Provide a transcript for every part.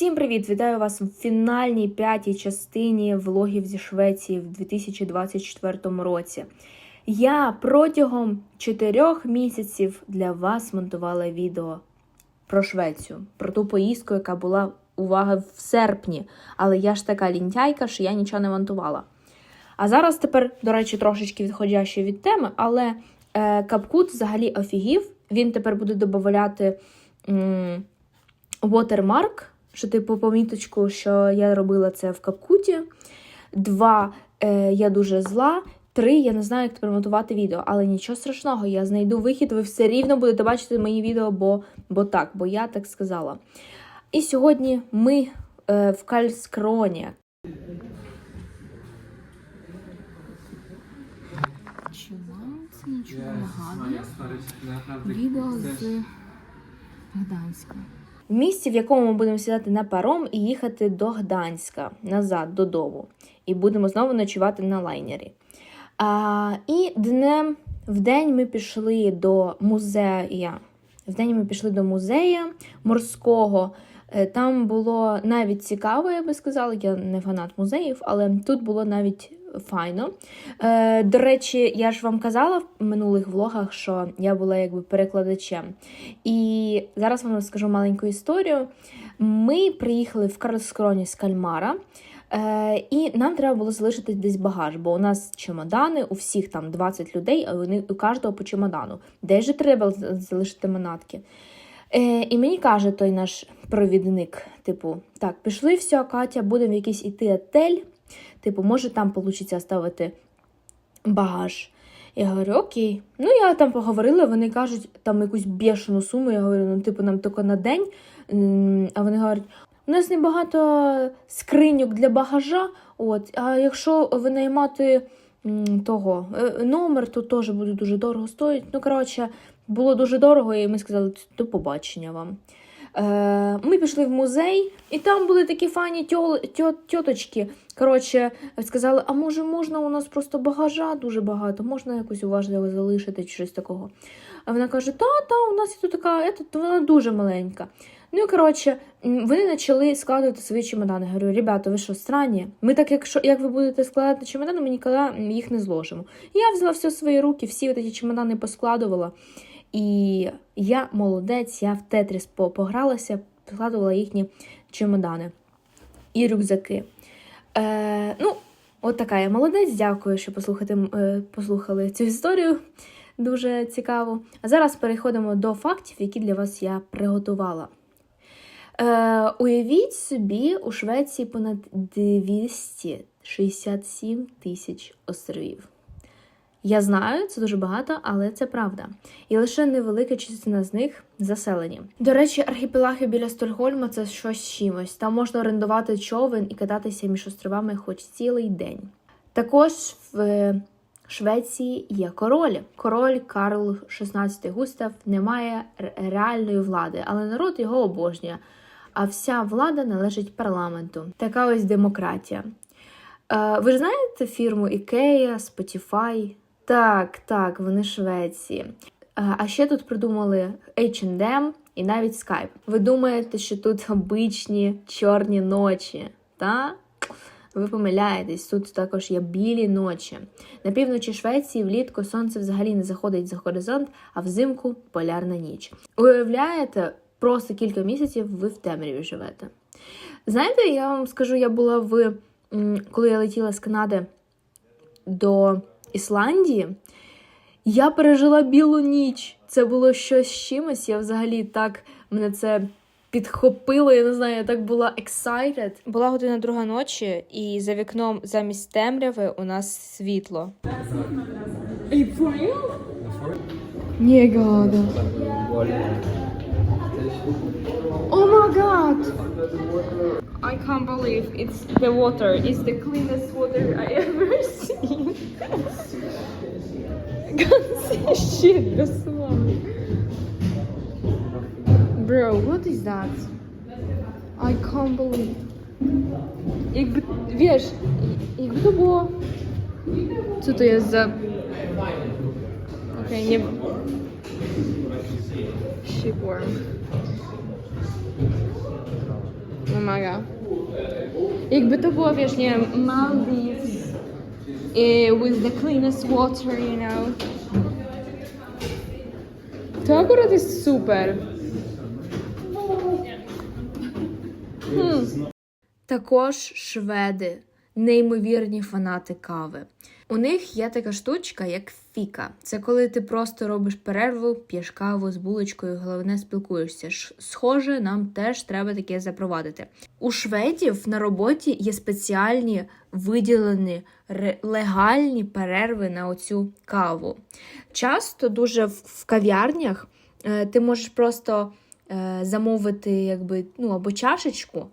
Всім привіт! Вітаю вас в фінальній п'ятій частині влогів зі Швеції в 2024 році. Я протягом чотирьох місяців для вас монтувала відео про Швецію, про ту поїздку, яка була увага в серпні. Але я ж така лінтяйка, що я нічого не монтувала. А зараз тепер, до речі, трошечки відходяще від теми, але е, Капкут взагалі офігів. Він тепер буде додавати watermark, що типу поміточку, що я робила це в Капкуті. Два, е, я дуже зла. Три, я не знаю, як тепер монтувати відео, але нічого страшного, я знайду вихід, ви все рівно будете бачити мої відео, бо, бо так, бо я так сказала. І сьогодні ми е, в Кальскроні. Це нічого нагадує? Відео з Гданська. Місці, в якому ми будемо сідати на паром і їхати до Гданська назад додому. І будемо знову ночувати на лайнері. А, і днем в день ми пішли до музею. В день ми пішли до музею морського. Е, Там було навіть цікаво, я би сказала. Я не фанат музеїв, але тут було навіть файно. Е, до речі, я ж вам казала в минулих влогах, що я була якби перекладачем. І зараз вам розкажу маленьку історію. Ми приїхали в Карлскроні з Кальмара. Е, і нам треба було залишити десь багаж, бо у нас чемодани, у всіх там 20 людей, а вони у кожного по чемодану. Де ж треба залишити манатки? Е, і мені каже той наш провідник: типу, так, пішли все, Катя, будемо в якийсь іти отель. Типу, може, там вийде ставити багаж. Я говорю, окей. Ну, я там поговорила, вони кажуть, там якусь бешену суму. Я говорю, ну, типу, нам тільки на день. А вони говорять, у нас небагато скриньок для багажа. От, а якщо винаймати м, того е, номер, то теж буде дуже дорого стоїть. Ну, коротше, було дуже дорого, і ми сказали, до побачення вам. Е, ми пішли в музей, і там були такі фані тьоточки. Коротше, сказали, а може можна у нас просто багажа дуже багато, можна якось уважливо залишити чи щось такого. А вона каже: Та, та, у нас є тут така, ета, вона дуже маленька. Ну і коротше, вони почали складувати свої чемодани. Говорю, ребята, ви що, странні? Ми так, якщо як ви будете складати чемодани, ми ніколи їх не зложимо. Я взяла все в свої руки, всі ці чемодани поскладувала. І я молодець, я в Тетріс погралася, складувала їхні чемодани і рюкзаки. Е, ну, от така я молодець. Дякую, що послухати, е, послухали цю історію. Дуже цікаво. А зараз переходимо до фактів, які для вас я приготувала. Е, уявіть собі, у Швеції понад 267 тисяч островів. Я знаю, це дуже багато, але це правда. І лише невелика частина з них заселені. До речі, архіпелаги біля Стокгольма це щось чимось. Там можна орендувати човен і кататися між островами хоч цілий день. Також в е, Швеції є король. Король Карл XVI Густав не має реальної влади, але народ його обожнює. А вся влада належить парламенту. Така ось демократія. Е, ви ж знаєте фірму Ikea, Spotify? Так, так, вони Швеції. Е, А ще тут придумали H&M і навіть Skype. Ви думаєте, що тут обичні чорні ночі? Та? Ви помиляєтесь, тут також є білі ночі. На півночі Швеції влітку сонце взагалі не заходить за горизонт, а взимку полярна ніч. Уявляєте, просто кілька місяців ви в темряві живете. Знаєте, я вам скажу, я була в коли я летіла з Канади до Ісландії, я пережила білу ніч. Це було щось з чимось. Я взагалі так мене це підхопило. Я не знаю, я так була excited. Була година друга ночі, і за вікном замість темряви у нас світло. Ні, гада. my god! I can't believe it's the water. It's the cleanest water I ever seen. can't see shit, the slime. Bro, what is that? I can't believe. Jakby, wiesz, jakby to było... Co to jest za... Okej, okay, nie... Shipworm. Mega. Jakby to było, wiesz, nie wiem, Maldives with the cleanest water, you know. To akurat jest super. Hmm. Також шведи, неймовірні фанати кави. У них є така штучка, як фіка. Це коли ти просто робиш перерву, п'єш каву з булочкою, головне спілкуєшся. Схоже, нам теж треба таке запровадити. У шведів на роботі є спеціальні виділені легальні перерви на оцю каву. Часто дуже в, в кав'ярнях е, ти можеш просто е, замовити якби, ну, або чашечку,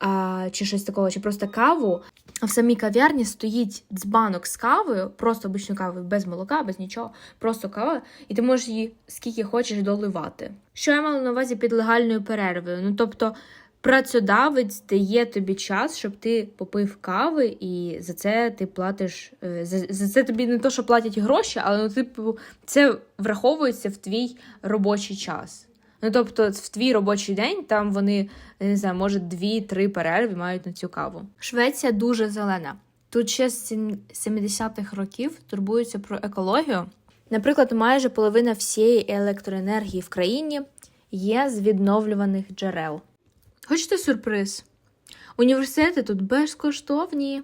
а, чи щось такого, чи просто каву. А в самій кав'ярні стоїть дзбанок з кавою, просто обичною кавою, без молока, без нічого, просто кава, і ти можеш її скільки хочеш доливати. Що я мала на увазі під легальною перервою? Ну тобто. Працедавець дає тобі час, щоб ти попив кави, і за це ти платиш. е, За, за це тобі не то, що платять гроші, але ну, типу, це враховується в твій робочий час. Ну, тобто, в твій робочий день там вони, я не знаю, може, дві-три перерви мають на цю каву. Швеція дуже зелена. Тут ще з 70-х років турбуються про екологію. Наприклад, майже половина всієї електроенергії в країні є з відновлюваних джерел. Хочете сюрприз? Університети тут безкоштовні.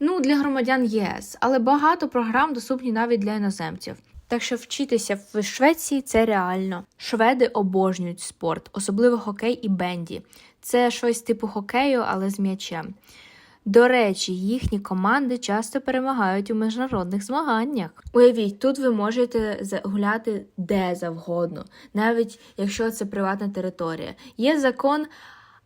Ну, для громадян ЄС, але багато програм доступні навіть для іноземців. Так що вчитися в Швеції це реально. Шведи обожнюють спорт, особливо хокей і бенді. Це щось типу хокею, але з м'ячем. До речі, їхні команди часто перемагають у міжнародних змаганнях. Уявіть, тут ви можете гуляти де завгодно, навіть якщо це приватна територія. Є закон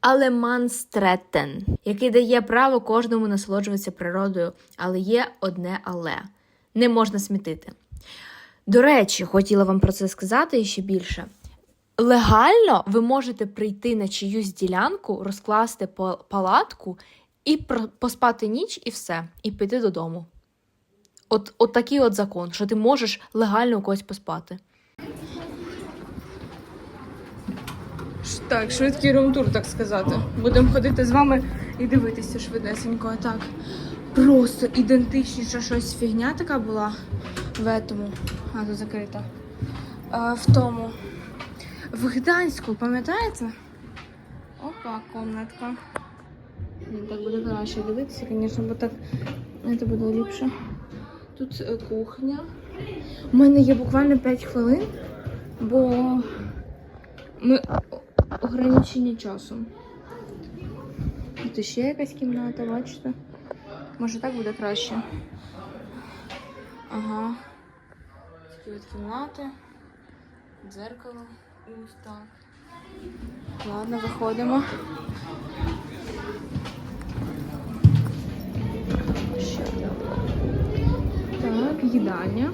Алеманстретен, який дає право кожному насолоджуватися природою, але є одне але не можна смітити. До речі, хотіла вам про це сказати і ще більше. Легально ви можете прийти на чиюсь ділянку, розкласти палатку і поспати ніч, і все, і піти додому. От, от такий от закон, що ти можеш легально у когось поспати. Так, швидкий румтур, так сказати. Будемо ходити з вами і дивитися швидесенько. Так. Просто ідентичніша щось фігня така була в этому. А, тут закрита. А, в тому. В Гданську, пам'ятаєте? Опа, комнатка. Так буде краще дивитися, звісно, бо так це буде ліпше. Тут е, кухня. У мене є буквально 5 хвилин, бо ми ограничені часом. Тут ще якась кімната, бачите? Може так буде краще. Ага. Такі от кімнати. Дзеркало. Ось так. Ладно, виходимо. Так, їдальня.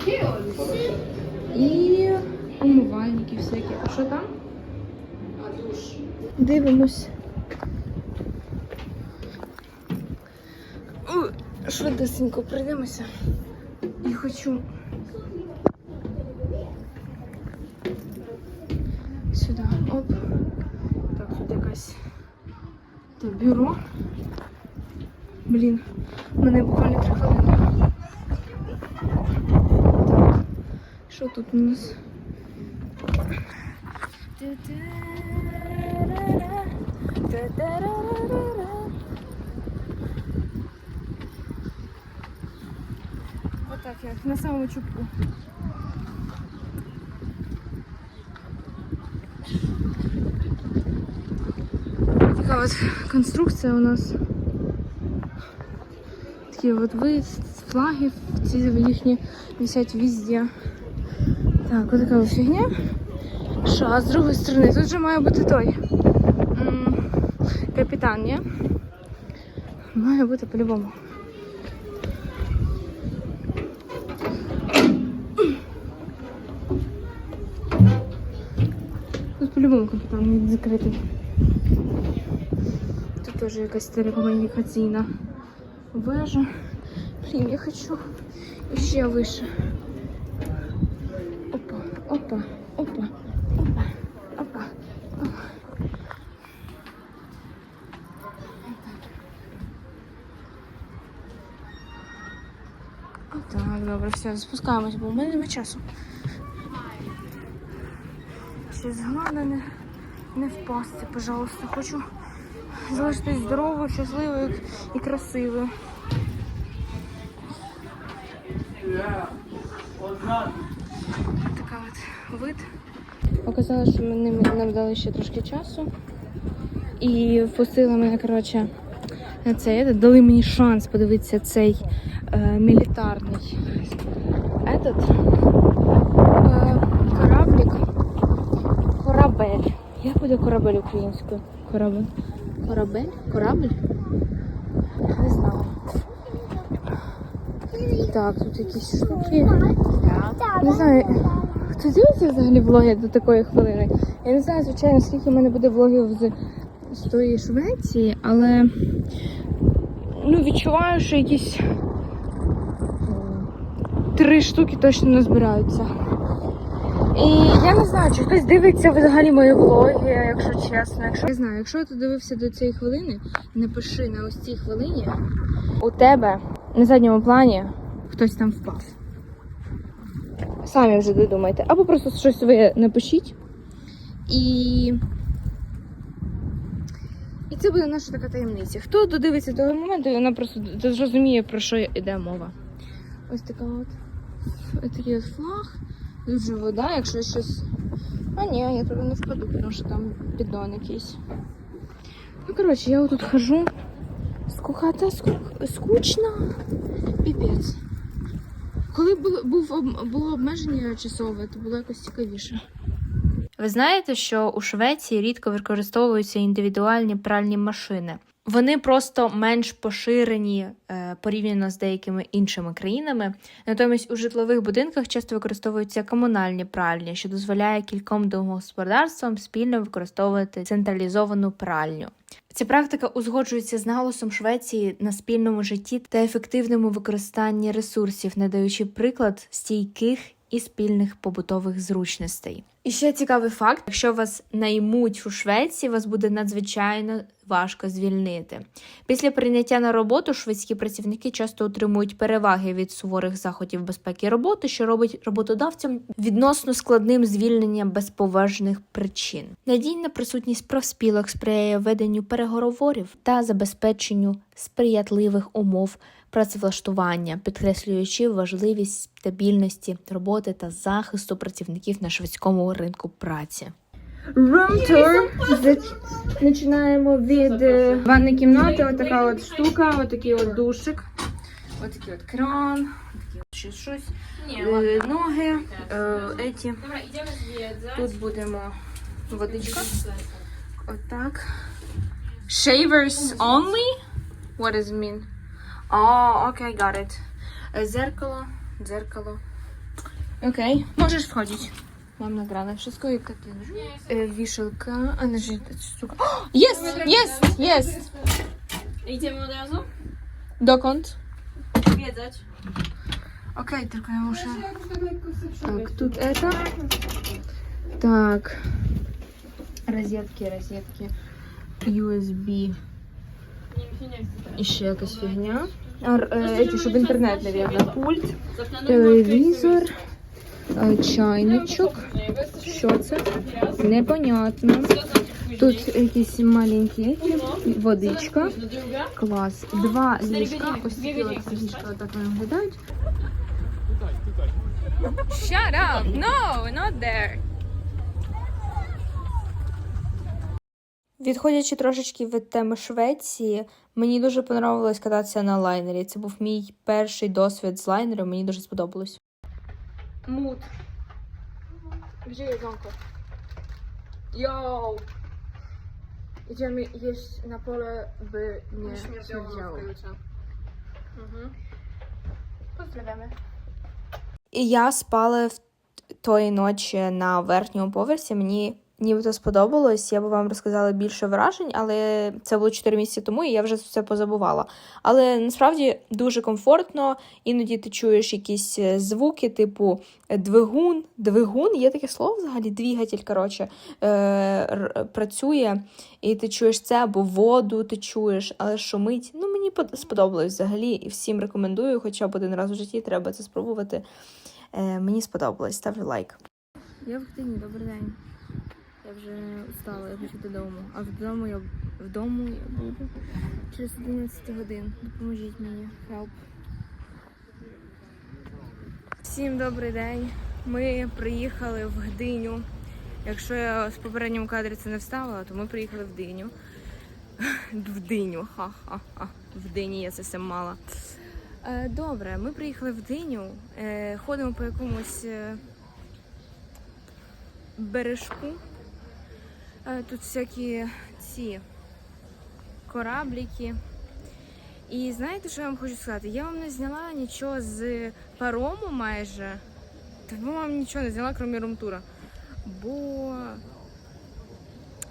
І умивальники всякі. А що там? Дивимось. Швидесенько прийдемося. Хочу сюди. Оп. Так, тут якась те бюро. Блін, мене буквально три хвилини. Так. Що тут у нас? Як на самому чубку. Така от конструкція у нас. Такі от ви флаги, ці їхні висять везде. Так, от така от фігня. Що, а з другої сторони, тут же має бути той. Капітан, ні? Має бути по-любому. По-любому капітан не закрытый. Тут тоже теж якась телекомунікаційна вежа. Блин, я хочу еще выше. Опа, опа, опа, опа, опа. Так, добре, все, спускаємось, бо в мене немає часу. Щось головне не, не впасти, пожалуйста. Хочу залишитись здоровою, щасливою і красивою. Така от вид. Оказалось, що мені нам дали ще трошки часу. І впустили мене, коротше, це, Дали мені шанс подивитися цей е, мілітарний этот, е, кораблик. Корабель. Як буде корабель українською? Корабель. Корабель? Корабль? Не знаю. Так, тут якісь штуки. Не знаю, хто дивиться взагалі влоги до такої хвилини. Я не знаю, звичайно, скільки в мене буде влогів з, з тої Швеції, але ну, відчуваю, що якісь три штуки точно не збираються. І я не знаю, чи хтось дивиться взагалі мої влоги, якщо чесно. Якщо я знаю, якщо ти дивився до цієї хвилини, напиши на ось цій хвилині у тебе на задньому плані хтось там впав. Самі вже додумайте. Або просто щось своє напишіть. І. І це буде наша така таємниця. Хто додивиться до моменту, вона просто зрозуміє, про що йде мова. Ось така от. Такий от флаг. Тут же вода, якщо щось. А ні, я туди не впаду, тому що там піддон якийсь. Ну, коротше, я отут хожу. Скуката, скук... скучно. Піпець. Коли був, було обмеження часове, то було якось цікавіше. Ви знаєте, що у Швеції рідко використовуються індивідуальні пральні машини. Вони просто менш поширені е, порівняно з деякими іншими країнами. Натомість у житлових будинках часто використовуються комунальні пральні, що дозволяє кільком домогосподарствам спільно використовувати централізовану пральню. Ця практика узгоджується з наголосом Швеції на спільному житті та ефективному використанні ресурсів, надаючи приклад стійких і спільних побутових зручностей. І ще цікавий факт: якщо вас наймуть у Швеції, вас буде надзвичайно важко звільнити. Після прийняття на роботу шведські працівники часто отримують переваги від суворих заходів безпеки роботи, що робить роботодавцям відносно складним звільнення без поважних причин. Надійна присутність профспілок сприяє веденню переговорів та забезпеченню сприятливих умов працевлаштування, підкреслюючи важливість стабільності роботи та захисту працівників на шведському ринку праці. Room. Починаємо від е, ванної кімнати. Ось така от штука, ось такий от душик. Ось такий от кран. Ще щось. Е, Ноги. е, Еті. Тут будемо водичка. Отак. Shavers only? What does it mean? O, okej, okay, got it. E, zerkalo, zerkalo. Okej, okay. możesz wchodzić. Mam nagrane wszystko, jaka e, to jest wiszelka, a znaczy sztuka. Jest, jest, jest! Idziemy od razu? Dokąd? Wiedzieć. Okej, okay, tylko ja muszę... Tak, tu etap. Tak. tak. Rozjetki, rozjetki. USB. І ще якась фігня. А, е, Эти, щоб інтернет, наверное. Пульт, телевізор, е, чайничок. Що це? Непонятно. Тут якісь маленькі водичка. Клас. Два ліжка. Ось от ліжка вони виглядають. Shut up! No, not there. Відходячи трошечки від теми Швеції, мені дуже понравилось кататися на лайнері. Це був мій перший досвід з лайнером, мені дуже сподобалось. Мут. Gdzie jedzonko? Yo! Idziemy jeść na pole, by nie śmierdziało. Mhm. Pozdrawiamy. І я спала в тої ночі на верхньому поверсі. Мені нібито сподобалось. Я би вам розказала більше вражень, але це було 4 місяці тому, і я вже все позабувала. Але насправді дуже комфортно. Іноді ти чуєш якісь е, звуки, типу е, двигун. Двигун є таке слово взагалі, двигатель, коротше, е, працює, і ти чуєш це або воду ти чуєш, але шумить. Ну, мені сподобалось взагалі і всім рекомендую, хоча б один раз у житті треба це спробувати. Е, мені сподобалось. Ставлю лайк. Я в Хтині, добрий день. Я вже устала, я хочу додому. А вдома я вдома я буду через 11 годин. Допоможіть мені. Help. Всім добрий день. Ми приїхали в Гдиню. Якщо я в попередньому кадрі це не вставила, то ми приїхали в Диню. В Диню. Ха-ха-ха. В Дині я це все мала. Е, Добре, ми приїхали в Диню. Е, Ходимо по якомусь е, бережку. Е, Тут всякі ці корабліки. І знаєте, що я вам хочу сказати? Я вам не зняла нічого з парому майже. Та по-моєму нічого не зняла, крім румтура. Бо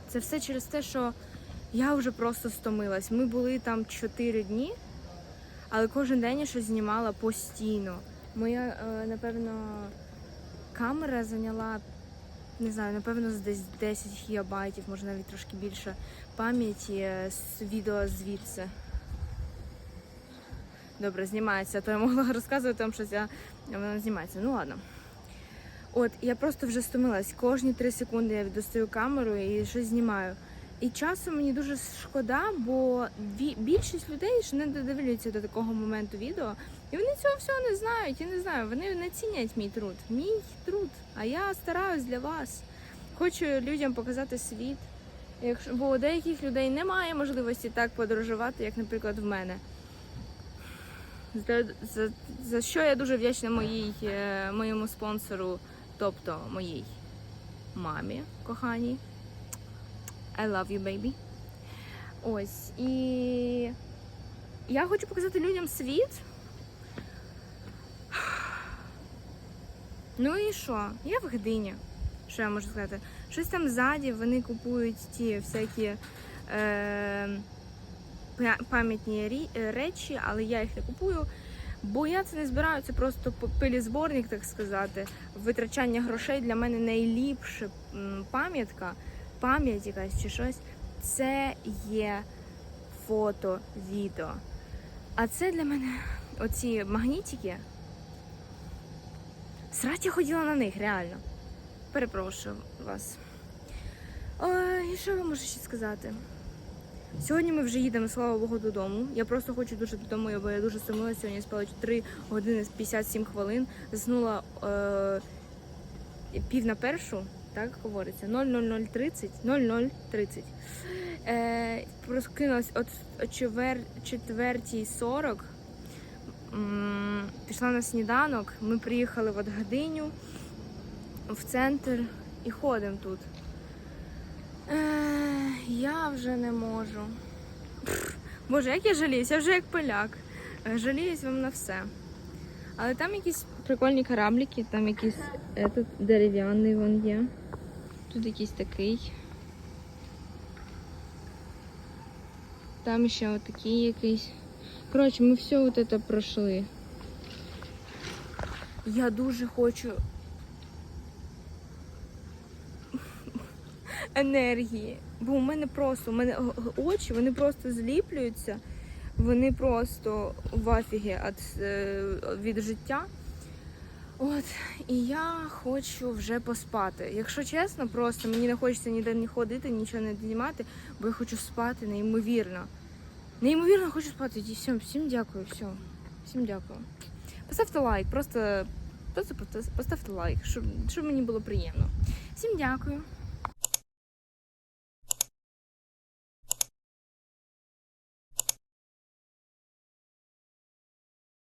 це все через те, що я вже просто стомилась. Ми були там 4 дні, але кожен день я щось знімала постійно. Моя, е, напевно, камера зайняла не знаю, напевно, десь 10 гігабайтів, може навіть трошки більше пам'яті е, з відео звідси. Добре, знімається, то я могла розказувати вам щось, а воно знімається. Ну ладно. От, я просто вже стомилась. Кожні 3 секунди я достаю камеру і щось знімаю. І часом мені дуже шкода, бо більшість людей ж не додивляються до такого моменту відео, і вони цього всього не знають. Я не знаю, вони не цінять мій труд. Мій труд. А я стараюсь для вас. Хочу людям показати світ. Якщо бо у деяких людей немає можливості так подорожувати, як, наприклад, в мене. За, за, за що я дуже вдячна моїй, е, моєму спонсору, тобто моїй мамі коханій. I love you, baby. Ось. І я хочу показати людям світ. Ну і що? Я в Гдині. Що я можу сказати? Щось там ззаді вони купують ті всякі е, пам'ятні е, речі, але я їх не купую. Бо я це не збираю, це просто пилізборник, так сказати. Витрачання грошей для мене найліпша пам'ятка, пам'ять якась чи щось. Це є фото, відео. А це для мене оці магнітики. Срать я ходила на них, реально. Перепрошую вас. Ой, і що я можу ще сказати? Сьогодні ми вже їдемо, слава Богу, додому. Я просто хочу дуже додому, бо я дуже сумила. Сьогодні спала 3 години 57 хвилин. Заснула е, пів на першу, так говориться, 00030, 0030. Е, проскинулась от, от четвер, четвертій 40. Пішла на сніданок. Ми приїхали в Гдиню в центр і ходимо тут. Е, я вже не можу. Боже, як я жаліюсь, я вже як поляк. Жаліюсь вам на все. Але там якісь прикольні корабліки, там якийсь этот, дерев'яний вон є. Тут якийсь такий. Там ще отакий якийсь. Коротше, ми все от це пройшли. Я дуже хочу енергії. Бо у мене просто, у мене очі, вони просто зліплюються, вони просто в афігі е, від життя. От, і я хочу вже поспати. Якщо чесно, просто мені не хочеться ніде не ходити, нічого не знімати, бо я хочу спати неймовірно. Неймовірно хочу спати. І все, всім дякую, все. Всім дякую. Поставте лайк, просто, просто поставте лайк, щоб, щоб мені було приємно. Всім дякую.